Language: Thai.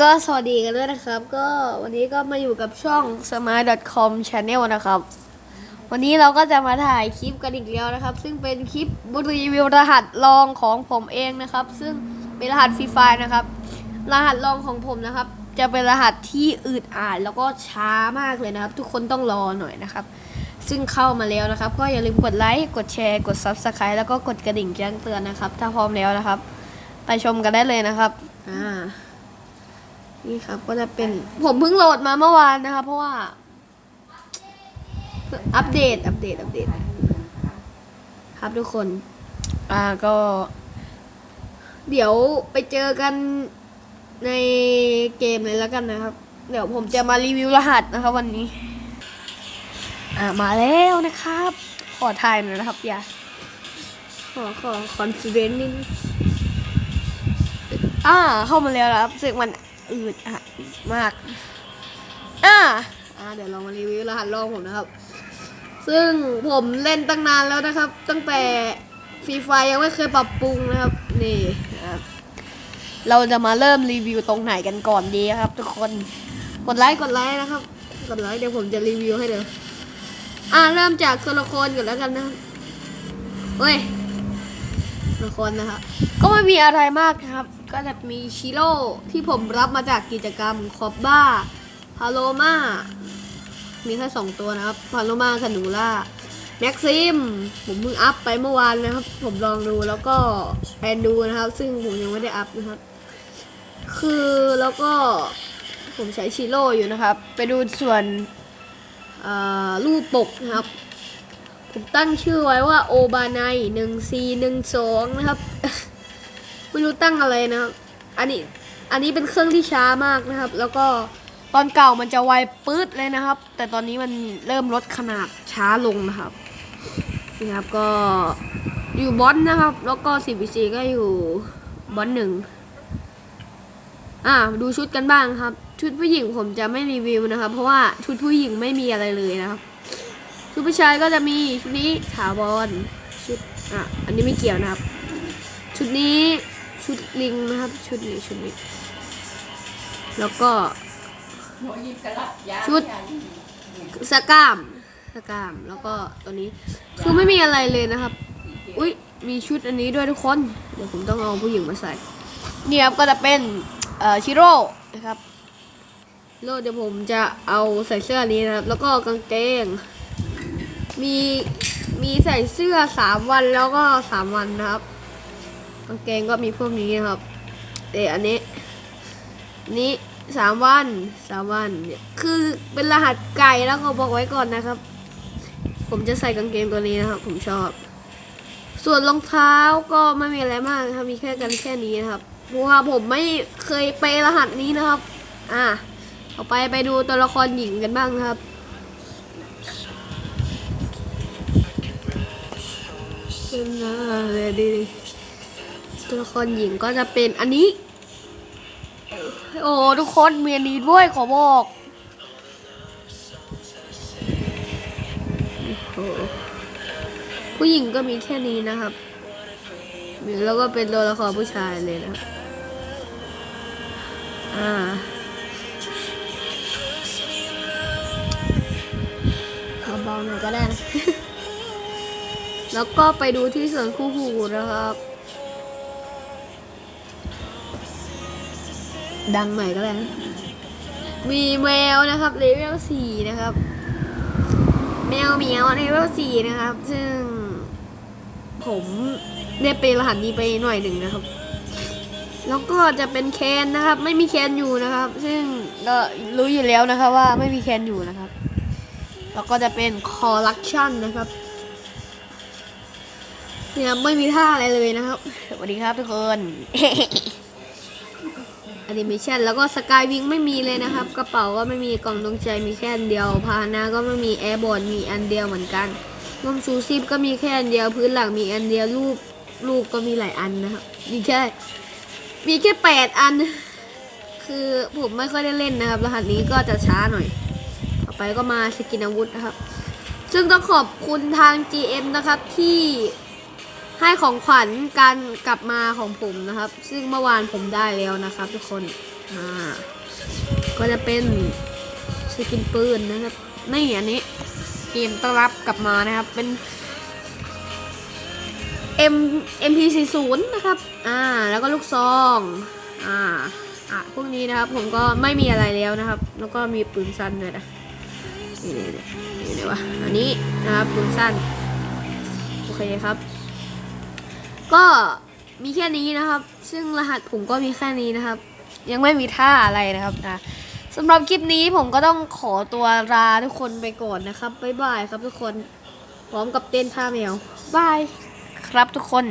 ก็สวัสดีกันด้วยนะครับ ก็วันนี้ก็มาอยู่กับช่อง smart.com channel นะครับ วันนี้เราก็จะมาถ่ายคลิปกันอีกแล้วนะครับ ซึ่งเป็นคลิปบรีวิวรหัสลองของผมเองนะครับ ซึ่งเป็นรหัสฟรีไฟนะครับ รหัสลองของผมนะครับ จะเป็นรหัสที่อืดอาดแล้วก็ช้ามากเลยนะครับ ทุกคนต้องรอหน่อยนะครับ ซึ่งเข้ามาแล้วนะครับ ก็อย่าลืมกดไลค์กดแชร์กด subscribe แล้วก็กดกระดิ่งแจ้งเตือนนะครับ ถ้าพร้อมแล้วนะครับ ไปชมกันได้เลยนะครับอ่า นี่ครับก็จะเป็นผมเพิ่งโหลดมาเมื่อวานนะครับเพราะว่าเพิ่งอัปเดตอัปเดตอัปเดต ครับทุกคน อ่าก็ เดี๋ยวไปเจอกันในเกมเลยแล้วกันนะครับ เดี๋ยวผมจะมารีวิวรหัสนะครับวันนี้ อ่ามาแล้วนะครับ ขอถ่ายหน่อยนะครับอย่าขอขอคอนฟิเดนซ์นิดนึงอ่าเข้ามาแล้วนะครับรู้สึกมัน อืดอัดมาก อ่าอ่าเดี๋ยวเรามารีวิวรหัสลองผมนะครับ ซึ่งผมเล่นตั้งนานแล้วนะครับ ตั้งแต่ฟรีไฟยังไม่เคยปรับปรุงนะครับ นี่นะครับเราจะมาเริ่มรีวิวตรงไหนกันก่อนดีครับ ทุกคน กดไลค์กดไลค์นะครับ กดไลค์เดี๋ยวผมจะรีวิวให้เลยวอ่าเริ่มจากตัวละครก่อนแล้วกันนะเฮ้ยตัวละครนะครับ ก็ไม่มีอะไรมากครับ ก็จะมีชิโร่ที่ผมรับมาจากกิจกรรมคอบบ้าพาโลมามีแค่สองตัวนะครับพาโลมาคานูล่าแม็กซิมผมเพิ่งอัพไปเมื่อวานนะครับ ผมลองดูแล้วก็แอนดูนะครับ ซึ่งผมยังไม่ได้อัพนะครับ คือแล้วก็ผมใช้ชิโร่อยู่นะครับ ไปดูส่วนรูปปกนะครับ ผมตั้งชื่อไว้ว่าโอบานายหนึ่งซีหนึ่งสองนะครับ ไม่รู้ตั้งอะไรนะครับ อันนี้อันนี้เป็นเครื่องที่ช้ามากนะครับ แล้วก็ตอนเก่ามันจะไวปื๊ดเลยนะครับ แต่ตอนนี้มันเริ่มลดขนาดช้าลงนะครับนี่ครับก็อยู่บอสนะครับ แล้วก็ CPC ก็อยู่บอสหนึ่งอ่าดูชุดกันบ้างครับ ชุดผู้หญิงผมจะไม่รีวิวนะครับ เพราะว่าชุดผู้หญิงไม่มีอะไรเลยนะครับ ชุดผู้ชายก็จะมีชุดนี้ถาวรชุดอะอันนี้ไม่เกี่ยวนะครับ ชุดนี้ ชุดลิงนะครับ ชุดนี้ชุดนี้แล้วก็ ชุดสกามสกาม แล้วก็ตัวนี้คือไม่มีอะไรเลยนะครับ อุ้ยมีชุดอันนี้ด้วยทุกคน เดี๋ยวผมต้องเอาผู้หญิงมาใส่นี่ครับก็จะเป็นเอ่อชิโร่นะครับชิโร่เดี๋ยวผมจะเอาใส่เสื้อนี้นะครับ แล้วก็กางเกง มีมีใส่เสื้อสามวันแล้วก็สามวันนะครับ กางเกงก็มีพวกนี้นะครับเอออันนี้ นี้สามวันสามวันเนี่ยคือเป็นรหัสไก่แล้วก็บอกไว้ก่อนนะครับ ผมจะใส่กางเกงตัวนี้นะครับ ผมชอบ ส่วนรองเท้าก็ไม่มีอะไรมากครับมีแค่กันแค่นี้นะครับเพราะว่าผมไม่เคยไปรหัสนี้นะครับ อ่าต่อไปไปดูตัวละครหญิงกันบ้างนะครับเป็นอะไรดี ตัวละครหญิงก็จะเป็นอันนี้ โอ้ทุกคนมีอันนี้ด้วยขอบอกผู้หญิงก็มีแค่นี้นะครับ แล้วก็เป็นตัวละครผู้ชายเลยนะครับอ่าเบาๆหน่อยก็ได้นะ แล้วก็ไปดูที่ส่วนคู่หูนะครับ ดังหน่อยก็ได้นะมีแมวนะครับเลเวลสี่นะครับ แมวเหมียวเลเวลสี่นะครับ ซึ่ง ผมได้ไปรหัสนี้ไปหน่อยหนึ่งนะครับ แล้วก็จะเป็นแคนนะครับ ไม่มีแคนอยู่นะครับ ซึ่งก็รู้อยู่แล้วนะครับว่าไม่มีแคนอยู่นะครับ แล้วก็จะเป็นคอร์ลักชันนะครับเนี่ยไม่มีท่าอะไรเลยนะครับสวัสดีครับทุกคน แอนิเมชันแล้วก็สกายวิงไม่มีเลยนะครับ กระเป๋าก็ไม่มีกล่องดวงใจมีแค่อันเดียว พาหนะก็ไม่มีแอร์บอร์ดมีอันเดียวเหมือนกันร่มชูชีพก็มีแค่อันเดียวพื้นหลังมีอันเดียวรูปรูปก็มีหลายอันนะครับมีแค่มีแค่แปดอัน คือผมไม่ค่อยได้เล่นนะครับ รหัสนี้ก็จะช้าหน่อย ต่อไปก็มาสกินอาวุธนะครับ ซึ่งต้องขอบคุณทาง GM นะครับที่ ให้ของขวัญการกลับมาของผมนะครับ ซึ่งเมื่อวานผมได้แล้วนะครับ ทุกคนอ่าก็จะเป็นสกินปืนนะครับนี่อันนี้เกมต้อนรับกลับมานะครับเป็น M MP40 นะครับ อ่า แล้วก็ลูกซอง อ่า อะ พวกนี้นะครับ ผมก็ไม่มีอะไรแล้วนะครับ แล้วก็มีปืนสั้นด้วยนะ นี่นี่นี่นี่นี่วะ อันนี้นะครับ ปืนสั้น โอเคครับ ก็มีแค่นี้นะครับ ซึ่งรหัสผมก็มีแค่นี้นะครับ ยังไม่มีท่าอะไรนะครับนะสำหรับคลิปนี้ผมก็ต้องขอตัวลาทุกคนไปก่อนนะครับบ๊ายบายครับทุกคน พร้อมกับเต้นท่าแมวบายครับทุกคน